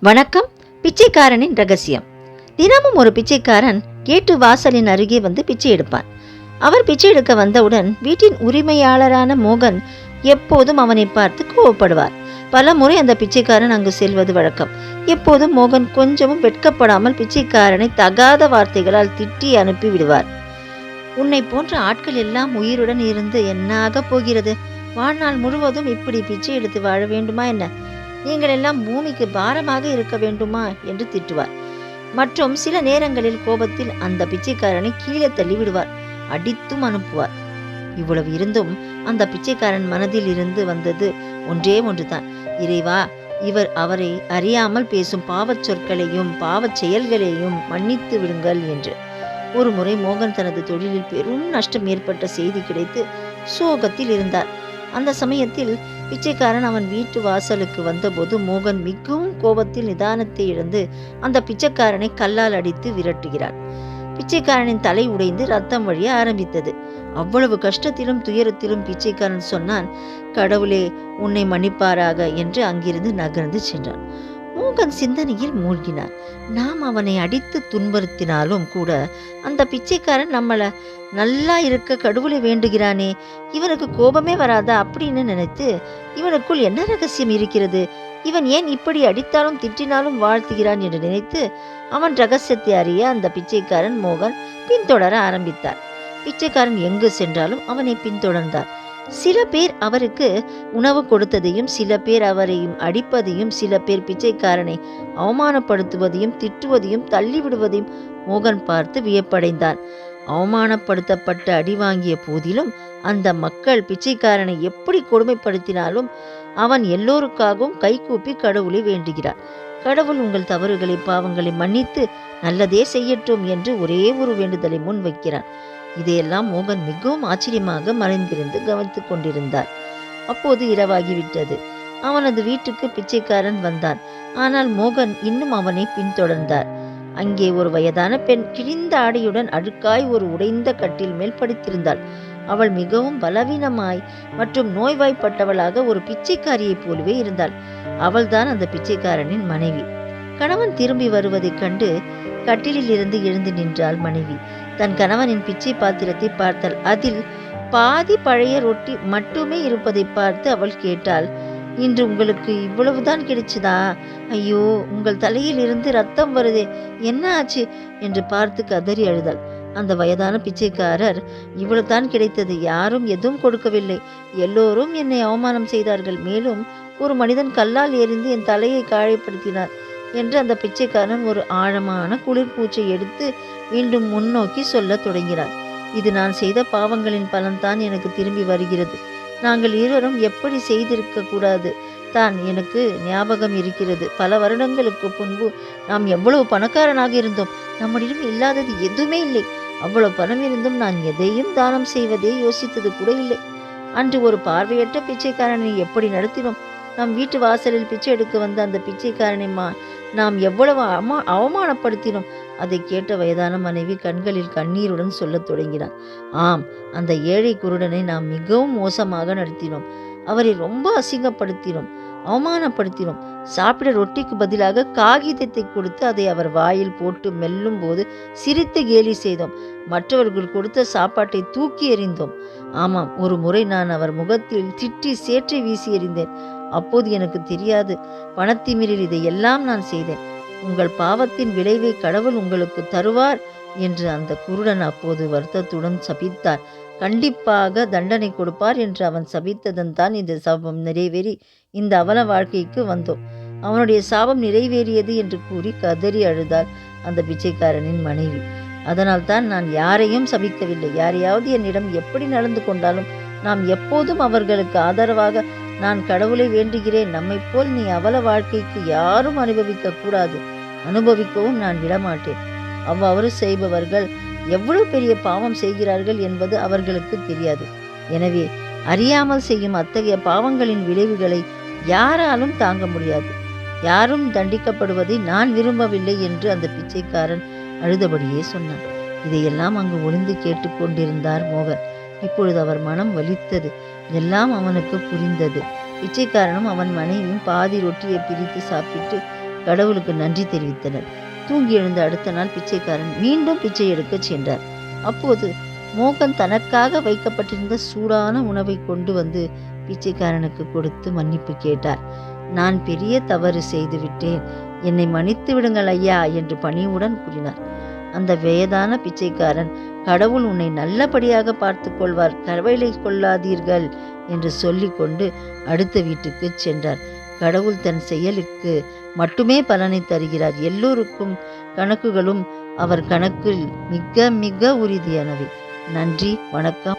வணக்கம். பிச்சைக்காரனின் ரகசியம். தினமும் ஒரு பிச்சைக்காரன் கேட்டு வாசலின் அருகே வந்து பிச்சை எடுப்பான். அவர் பிச்சை எடுக்க வந்தவுடன் வீட்டின் உரிமையாளரான மோகன் எப்போதும் அவனை பார்த்து கோவப்படுவார். பல முறை அந்த பிச்சைக்காரன் அங்கு செல்வது வழக்கம். எப்போதும் மோகன் கொஞ்சமும் வெட்கப்படாமல் பிச்சைக்காரனை தகாத வார்த்தைகளால் திட்டி அனுப்பி விடுவார். உன்னை போன்ற ஆட்கள் எல்லாம் உயிருடன் இருந்து என்னாக போகிறது? வாழ்நாள் முழுவதும் இப்படி பிச்சை எடுத்து வாழ வேண்டுமா என்ன? நீங்கள் எல்லாம் பூமிக்கு பாரமாக இருக்க வேண்டுமா என்று திட்டுவார். மற்றும் சில நேரங்களில் கோபத்தில் அந்த பிச்சைக்காரனை கீழே தள்ளிவிடுவார் அடித்தும் அனுப்புவார். இவ்வளவு இருந்தும் அந்த பிச்சைக்காரன் மனதில் இருந்து வந்தது ஒன்றே ஒன்றுதான். இறைவா இவர் அவரை அறியாமல் பேசும் பாவச் சொற்களையும் பாவச் செயல்களையும் மன்னித்து விடுங்கள் என்று. ஒரு முறை மோகன் தனது தொழிலில் பெரும் நஷ்டம் ஏற்பட்ட செய்தி கிடைத்து சோகத்தில் இருந்தார். அந்த சமயத்தில் பிச்சைக்காரன் அவன் வீட்டு வாசலுக்கு வந்தபோது மோகன் மிகவும் கோபத்தில் நிதானத்தை இழந்து அந்த பிச்சைக்காரனை கல்லால் அடித்து விரட்டுகிறான். பிச்சைக்காரனின் தலை உடைந்து ரத்தம் வழிய ஆரம்பித்தது. அவ்வளவு கஷ்டத்திலும் துயரத்திலும் பிச்சைக்காரன் சொன்னான் கடவுளே உன்னை மன்னிப்பாராக என்று அங்கிருந்து நகர்ந்து சென்றான். மோகன் சிந்தனையில் மூழ்கினான். நாம் அவனை அடித்து துன்புறுத்தினாலும் கூட அந்த பிச்சைக்காரன் நம்மளை நல்லா இருக்க கடவுளை வேண்டுகிறானே இவனுக்கு கோபமே வராதா அப்படின்னு நினைத்து இவனுக்குள் என்ன ரகசியம் இருக்கிறது? இவன் ஏன் இப்படி அடித்தாலும் திட்டினாலும் வாழ்த்துகிறான் என்று நினைத்து அவன் ரகசியத்தை அறிய அந்த பிச்சைக்காரன் மோகன் பின்தொடர ஆரம்பித்தார் பிச்சைக்காரன் எங்கு சென்றாலும் அவனை பின்தொடர்ந்தார் சில பேர் அவருக்கு உணவு கொடுத்ததையும் சில பேர் அவரையும் அடிப்பதையும் சில பேர் பிச்சைக்காரனை அவமானப்படுத்துவதையும் திட்டுவதையும் தள்ளிவிடுவதையும் மோகன் பார்த்து வியப்படைந்தான் அவமானப்படுத்தப்பட்டு அடி வாங்கிய போதிலும் அந்த மக்கள் பிச்சைக்காரனை எப்படி கொடுமைப்படுத்தினாலும் அவன் எல்லோருக்காகவும் கைகூப்பி கடவுளை வேண்டுகிறார். கடவுள் உங்கள் தவறுகளை பாவங்களை மன்னித்து நல்லதே செய்யட்டும் என்று ஒரே ஒரு வேண்டுதலை முன்வைக்கிறான் இதையெல்லாம் மோகன் மிகவும் ஆச்சரியமாக மறைந்திருந்து கவனித்துக் கொண்டிருந்தார். அப்போது இரவாகிவிட்டது. அவனது வீட்டுக்கு பிச்சைக்காரன் வந்தான். ஆனால் மோகன் இன்னும் அவனை பின்தொடர்ந்தார். அங்கே ஒரு வயதான பெண் கிழிந்த ஆடையுடன் அழுக்காய் ஒரு உடைந்த கட்டில் மேல் படுத்திருந்தாள். அவள் மிகவும் பலவீனமாய் மற்றும் நோய்வாய்ப்பட்டவளாக ஒரு பிச்சைக்காரியைப் போலவே இருந்தாள். அவள்தான் அந்த பிச்சைக்காரனின் மனைவி. கணவன் திரும்பி வருவதைக் கண்டு கட்டிலில் இருந்து எழுந்து நின்றாள் மனைவி. தன் கணவனின் பிச்சை பாத்திரத்தை பார்த்தாள். அதில் பாதி பழைய ரொட்டி மட்டுமே இருப்பதை பார்த்து அவள் கேட்டாள். இன்று உங்களுக்கு இவ்வளவுதான் கிடைச்சதா? ஐயோ உங்கள் தலையில் இருந்து ரத்தம் வருதே என்ன ஆச்சு? என்று பார்த்து கதறி அழுதாள். அந்த வயதான பிச்சைக்காரர் இவ்வளவுதான் கிடைத்தது யாரும் எதுவும் கொடுக்கவில்லை. எல்லோரும் என்னை அவமானம் செய்தார்கள். மேலும் ஒரு மனிதன் கல்லால் எறிந்து என் தலையை காயப்படுத்தினார். என்று அந்த பிச்சைக்காரன் ஒரு ஆழமான குளிர்பூச்சை எடுத்து மீண்டும் முன்னோக்கி சொல்லத் தொடங்கினார் இது நான் செய்த பாவங்களின் பலன்தான் எனக்கு திரும்பி வருகிறது. நாங்கள் இருவரும் எப்படி செய்திருக்க கூடாது? தான் எனக்கு ஞாபகம் இருக்கிறது. பல வருடங்களுக்கு முன்பு நாம் எவ்வளவு பணக்காரனாக இருந்தோம். நம்மிடம் இல்லாதது எதுவுமே இல்லை. அவ்வளவு பணம் இருந்தும் நான் எதையும் தானம் செய்வதே யோசித்தது கூட இல்லை. அன்று ஒரு பார்வையற்ற பிச்சைக்காரனை எப்படி நடத்தினோம்? நம் வீட்டு வாசலில் பிச்சை எடுக்க வந்த அந்த பிச்சைக்காரனைமா நாம் எவ்வளவு அமா அவமானப்படுத்தினோம். அதை கேட்ட வயதான மனைவி கண்களில் கண்ணீருடன் சொல்லத் தொடங்கினார் ஆம் அந்த ஏழை குருடனை நாம் மிகவும் மோசமாக நடத்தினோம். அவரை ரொம்ப அசிங்கப்படுத்தினோம் அவமானப்படுத்தினோம். சாப்பிட ரொட்டிக்கு பதிலாக காகிதத்தை கொடுத்து அதை அவர் வாயில் போட்டு மெல்லும் போது சிரித்து கேலி செய்தோம். மற்றவர்கள் கொடுத்த சாப்பாட்டை தூக்கி எறிந்தோம். ஆமாம் ஒரு முறை நான் அவர் முகத்தில் திட்டி சேற்றை வீசி எறிந்தேன். அப்போது எனக்கு தெரியாது. பணத்திமிரில் இதையெல்லாம் நான் செய்தேன். உங்கள் பாவத்தின் விளைவை கடவுள் உங்களுக்கு தருவார் என்று அந்த குருடன் அப்போது வருத்தத்துடன் சபித்தார். கண்டிப்பாக தண்டனை கொடுப்பார் என்று அவன் சபித்ததன் தான் இந்த சாபம் நிறைவேறி இந்த அவல வாழ்க்கைக்கு வந்தோம். அவனுடைய சாபம் நிறைவேறியது என்று கூறி கதறி அழுதாள் அந்த பிச்சைக்காரனின் மனைவி. அதனால் தான் நான் யாரையும் சபிக்கவில்லை. யாரையாவது என்னிடம் எப்படி நடந்து கொண்டாலும் நாம் எப்போதும் அவர்களுக்கு ஆதரவாக நான் கடவுளை வேண்டுகிறேன். நம்மைப் போல் நீ அவல வாழ்க்கைக்கு யாரும் அனுபவிக்க கூடாது அனுபவிக்கவும் நான் விடமாட்டேன். அவ்வாறு செய்பவர்கள் எவ்வளவு பெரிய பாவம் செய்கிறார்கள் என்பது அவர்களுக்கு தெரியாது. எனவே அறியாமல் செய்யும் அத்தகைய பாவங்களின் விளைவுகளை யாராலும் தாங்க முடியாது. யாரும் தண்டிக்கப்படுவதை நான் விரும்பவில்லை என்று அந்த பிச்சைக்காரன் அழுதபடியே சொன்னான். இதையெல்லாம் அங்கு ஒளிந்து கேட்டுக்கொண்டிருந்தார் மோகன். இப்பொழுது அவர் மனம் வலித்தது. எல்லாம் அவனுக்கு புரிந்தது. பிச்சைக்காரனும் அவன் மனைவியும் பாதி ரொட்டியை பிரித்து சாப்பிட்டு கடவுளுக்கு நன்றி தெரிவித்தனர். தூங்கி எழுந்த அடுத்த நாள் பிச்சைக்காரன் மீண்டும் பிச்சை எடுக்கச் சென்றார். அப்போது மோகன் தனக்காக வைக்கப்பட்டிருந்த சூடான உணவை கொண்டு வந்து பிச்சைக்காரனுக்கு கொடுத்து மன்னிப்பு கேட்டார். நான் பெரிய தவறு செய்து விட்டேன். என்னை மன்னித்து விடுங்கள் ஐயா என்று பணிவுடன் கூறினார். அந்த வேதான பிச்சைக்காரன் கடவுள் உன்னை நல்லபடியாக பார்த்து கொள்வார் கவலை கொள்ளாதீர்கள் என்று சொல்லிக்கொண்டு அடுத்த வீட்டுக்கு சென்றார். கடவுள் தன் செயலுக்கு மட்டுமே பலனை தருகிறார். எல்லோருக்கும் கணக்குகளும் அவர் கணக்கில் மிக மிக உறுதியானவை. நன்றி வணக்கம்.